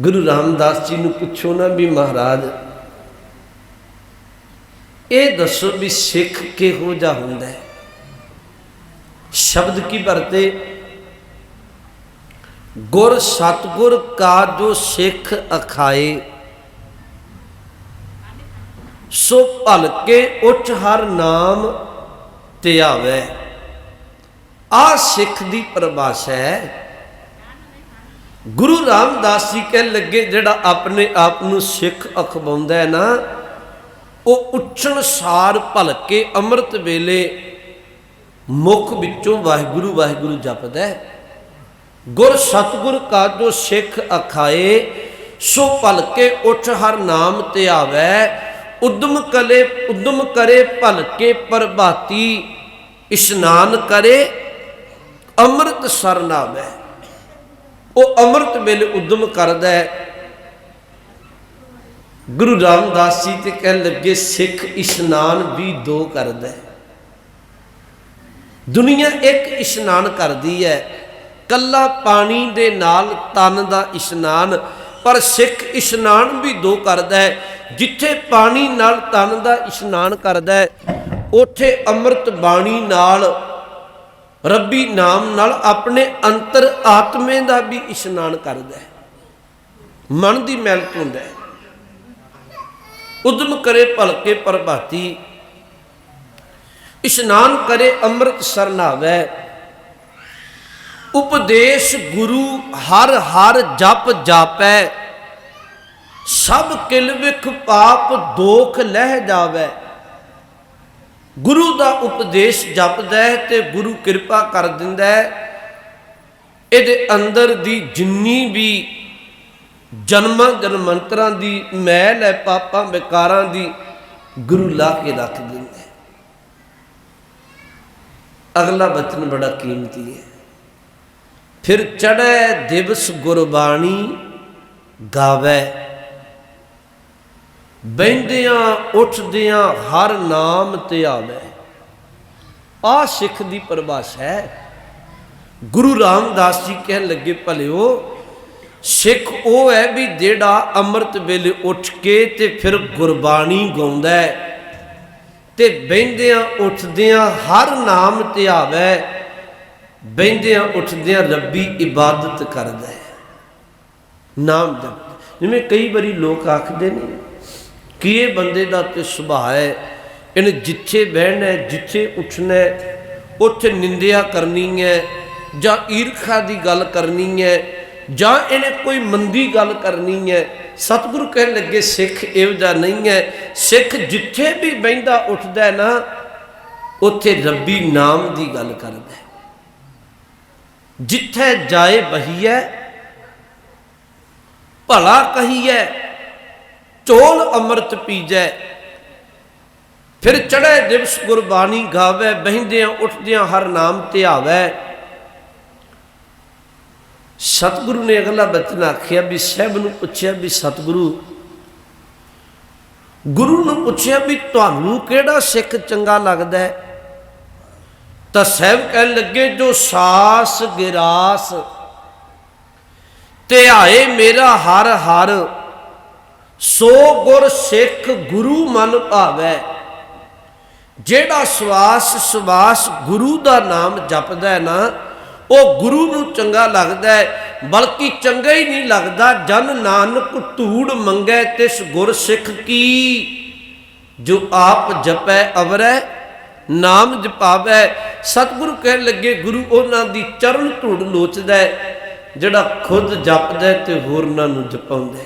ਗੁਰੂ ਰਾਮਦਾਸ ਜੀ ਨੂੰ ਪੁੱਛੋ ਨਾ ਵੀ ਮਹਾਰਾਜ, ਇਹ ਦੱਸੋ ਵੀ ਸਿੱਖ ਕਿਹੋ ਜਿਹਾ ਹੁੰਦਾ ਹੈ? ਸ਼ਬਦ ਕੀ ਵਰਤੇ? ਗੁਰ ਸਤਗੁਰ ਕਾ ਜੋ ਸਿੱਖ ਅਖਾਏ, ਸੋ ਭਲਕੇ ਉੱਚ ਹਰ ਨਾਮ ਧਿਆਵੇ ਆ ਸਿੱਖ ਦੀ ਪਰਿਭਾਸ਼ਾ ਹੈ। ਗੁਰੂ ਰਾਮਦਾਸ ਜੀ ਕਹਿ ਲੱਗੇ, ਜਿਹੜਾ ਆਪਣੇ ਆਪ ਨੂੰ ਸਿੱਖ ਅਖਵਾਉਂਦਾ ਹੈ ਨਾ, ਉਹ ਉੱਚਣ ਸਾਰ ਭਲਕੇ ਅੰਮ੍ਰਿਤ ਵੇਲੇ ਮੁਖ ਵਿੱਚੋਂ ਵਾਹਿਗੁਰੂ ਵਾਹਿਗੁਰੂ ਜਪਦਾ ਹੈ। ਗੁਰ ਸਤਗੁਰ ਕਾ ਜੋ ਸਿੱਖ ਅਖਾਏ, ਸੋ ਭਲਕੇ ਉੱਠ ਹਰ ਨਾਮ 'ਤੇ ਧਿਆਵੈ ਉਦਮ ਕਲੇ, ਉਦਮ ਕਰੇ ਭਲਕੇ ਪ੍ਰਭਾਤੀ, ਇਸ਼ਨਾਨ ਕਰੇ ਅੰਮ੍ਰਿਤ ਸਰਨਾਵੇ ਉਹ ਅੰਮ੍ਰਿਤ ਵੇਲੇ ਉਦਮ ਕਰਦਾ ਹੈ। ਗੁਰੂ ਰਾਮਦਾਸ ਜੀ ਤੇ ਕਹਿਣ ਲੱਗੇ, ਸਿੱਖ ਇਸ਼ਨਾਨ ਵੀ ਦੋ ਕਰਦਾ ਹੈ। ਦੁਨੀਆ ਇੱਕ ਇਸ਼ਨਾਨ ਕਰਦੀ ਹੈ। ਕੱਲਾ ਪਾਣੀ ਦੇ ਨਾਲ ਤਨ ਦਾ ਇਸ਼ਨਾਨ, ਪਰ ਸਿੱਖ ਇਸ਼ਨਾਨ ਵੀ ਦੋ ਕਰਦਾ ਹੈ। ਜਿੱਥੇ ਪਾਣੀ ਨਾਲ ਤਨ ਦਾ ਇਸ਼ਨਾਨ ਕਰਦਾ ਹੈ, ਉਥੇ ਅੰਮ੍ਰਿਤ ਬਾਣੀ ਨਾਲ ਰੱਬੀ ਨਾਮ ਨਾਲ ਆਪਣੇ ਅੰਤਰ ਆਤਮੇ ਦਾ ਵੀ ਇਸ਼ਨਾਨ ਕਰਦਾ ਹੈ। ਮਨ ਦੀ ਮੈਲ ਧੋਂਦਾ ਹੈ। ਉਦਮ ਕਰੇ ਭਲਕੇ ਪ੍ਰਭਾਤੀ। ਇਸ਼ਨਾਨ ਕਰੇ ਅੰਮ੍ਰਿਤ ਸਰਨਾਵੇ ਉਪਦੇਸ਼ ਗੁਰੂ ਹਰ ਹਰ ਜਪ ਜਾਪੈ। ਸਭ ਕਿਲ ਵਿਖ ਪਾਪ ਦੋਖ ਲਹਿ ਜਾਵੇ। ਗੁਰੂ ਦਾ ਉਪਦੇਸ਼ ਜਪਦਾ ਹੈ ਤੇ ਗੁਰੂ ਕਿਰਪਾ ਕਰ ਦਿੰਦਾ ਹੈ। ਇਹਦੇ ਅੰਦਰ ਦੀ ਜਿੰਨੀ ਵੀ ਜਨਮਾਂ ਜਨਮੰਤਰਾਂ ਦੀ ਮੈਲ ਹੈ, ਪਾਪਾਂ ਵਿਕਾਰਾਂ ਦੀ, ਗੁਰੂ ਲਾ ਕੇ ਰੱਖ ਦਿੰਦਾ ਹੈ। ਅਗਲਾ ਬਚਨ ਬੜਾ ਕੀਮਤੀ ਹੈ। ਫਿਰ ਚੜੈ ਦਿਵਸ ਗੁਰਬਾਣੀ ਗਾਵੇ। ਬੈੰਦਿਆਂ ਉੱਠਦਿਆਂ ਹਰ ਨਾਮ ਤੇ ਧਿਆਵੇ ਆ ਸਿੱਖ ਦੀ ਪਰਿਭਾਸ਼ਾ ਹੈ। ਗੁਰੂ ਰਾਮਦਾਸ ਜੀ ਕਹਿਣ ਲੱਗੇ, ਭਲਿਓ, ਸਿੱਖ ਉਹ ਹੈ ਵੀ ਜਿਹੜਾ ਅੰਮ੍ਰਿਤ ਵੇਲੇ ਉੱਠ ਕੇ ਤੇ ਫਿਰ ਗੁਰਬਾਣੀ ਗਾਉਂਦਾ ਹੈ ਤੇ ਬੈੰਦਿਆਂ ਉੱਠਦਿਆਂ ਹਰ ਨਾਮ ਤੇ ਧਿਆਵੇ ਬੈੰਦਿਆਂ ਉੱਠਦਿਆਂ ਰੱਬੀ ਇਬਾਦਤ ਕਰਦਾ ਹੈ। ਨਾਮ ਜਪ। ਜਿਵੇਂ ਕਈ ਵਾਰੀ ਲੋਕ ਆਖਦੇ ਨੇ ਕਿ ਇਹ ਬੰਦੇ ਦਾ ਤੇ ਸੁਭਾਅ ਹੈ? ਇਹਨੇ ਜਿੱਥੇ ਬਹਿਣਾ ਹੈ, ਜਿੱਥੇ ਉੱਠਣਾ ਹੈ, ਉੱਥੇ ਨਿੰਦਿਆ ਕਰਨੀ ਹੈ ਜਾਂ ਈਰਖਾ ਦੀ ਗੱਲ ਕਰਨੀ ਹੈ ਜਾਂ ਇਹਨੇ ਕੋਈ ਮੰਦੀ ਗੱਲ ਕਰਨੀ ਹੈ? ਸਤਿਗੁਰੂ ਕਹਿਣ ਲੱਗੇ, ਸਿੱਖ ਇਹੋ ਜਿਹਾ ਨਹੀਂ ਹੈ। ਸਿੱਖ ਜਿੱਥੇ ਵੀ ਬੈੰਦਾ ਉੱਠਦਾ ਹੈ ਨਾ, ਉੱਥੇ ਰੱਬੀ ਨਾਮ ਦੀ ਗੱਲ ਕਰਦਾ ਹੈ। ਜਿੱਥੇ ਜਾਏ ਬਹੀਐ, ਭਲਾ ਕਹੀਏ ਚੋਲ ਅੰਮ੍ਰਿਤ ਪੀਜੈ। ਫਿਰ ਚੜ੍ਹੇ ਦਿਵਸ ਗੁਰਬਾਣੀ ਗਾਵੇ, ਬਹਿੰਦਿਆਂ ਉੱਠਦਿਆਂ ਹਰ ਨਾਮ ਧਿਆਵੇ। ਸਤਿਗੁਰੂ ਨੇ ਅਗਲਾ ਬਚਨ ਆਖਿਆ ਵੀ ਸਹਿਬ ਨੂੰ ਪੁੱਛਿਆ ਵੀ ਸਤਿਗੁਰੂ, ਗੁਰੂ ਨੂੰ ਪੁੱਛਿਆ ਵੀ ਤੁਹਾਨੂੰ ਕਿਹੜਾ ਸਿੱਖ ਚੰਗਾ ਲੱਗਦਾ ਹੈ? ਤਾਂ ਸਹਿਬ ਕਹਿਣ ਲੱਗੇ, ਜੋ ਸਾਸ ਗਿਰਾਸ, ਧਿਆਏ ਮੇਰਾ ਹਰ ਹਰ ਸੋ ਗੁਰ ਸਿੱਖ ਗੁਰੂ ਮਨ ਭਾਵੈ। ਜਿਹੜਾ ਸਵਾਸ ਸਵਾਸ ਗੁਰੂ ਦਾ ਨਾਮ ਜਪਦਾ ਹੈ ਨਾ, ਉਹ ਗੁਰੂ ਨੂੰ ਚੰਗਾ ਲੱਗਦਾ ਹੈ, ਬਲਕਿ ਚੰਗਾ ਹੀ ਨਹੀਂ ਲੱਗਦਾ, ਜਨ ਨਾਨਕ ਧੂੜ ਮੰਗੈ ਤਿਸ ਗੁਰ ਸਿੱਖ ਕੀ। ਜੋ ਆਪ ਜਪੈ ਅਵਰੈ, ਨਾਮ ਜਪਾਵੈ, ਸਤਿਗੁਰੂ ਕਹਿਣ ਲੱਗੇ, ਗੁਰੂ, ਉਹਨਾਂ ਦੀ ਚਰਨ ਧੂੜ ਲੋਚਦਾ ਜਿਹੜਾ ਖੁਦ ਜਪਦਾ ਹੈ ਤੇ ਹੋਰਨਾਂ ਨੂੰ ਜਪਾਉਂਦਾ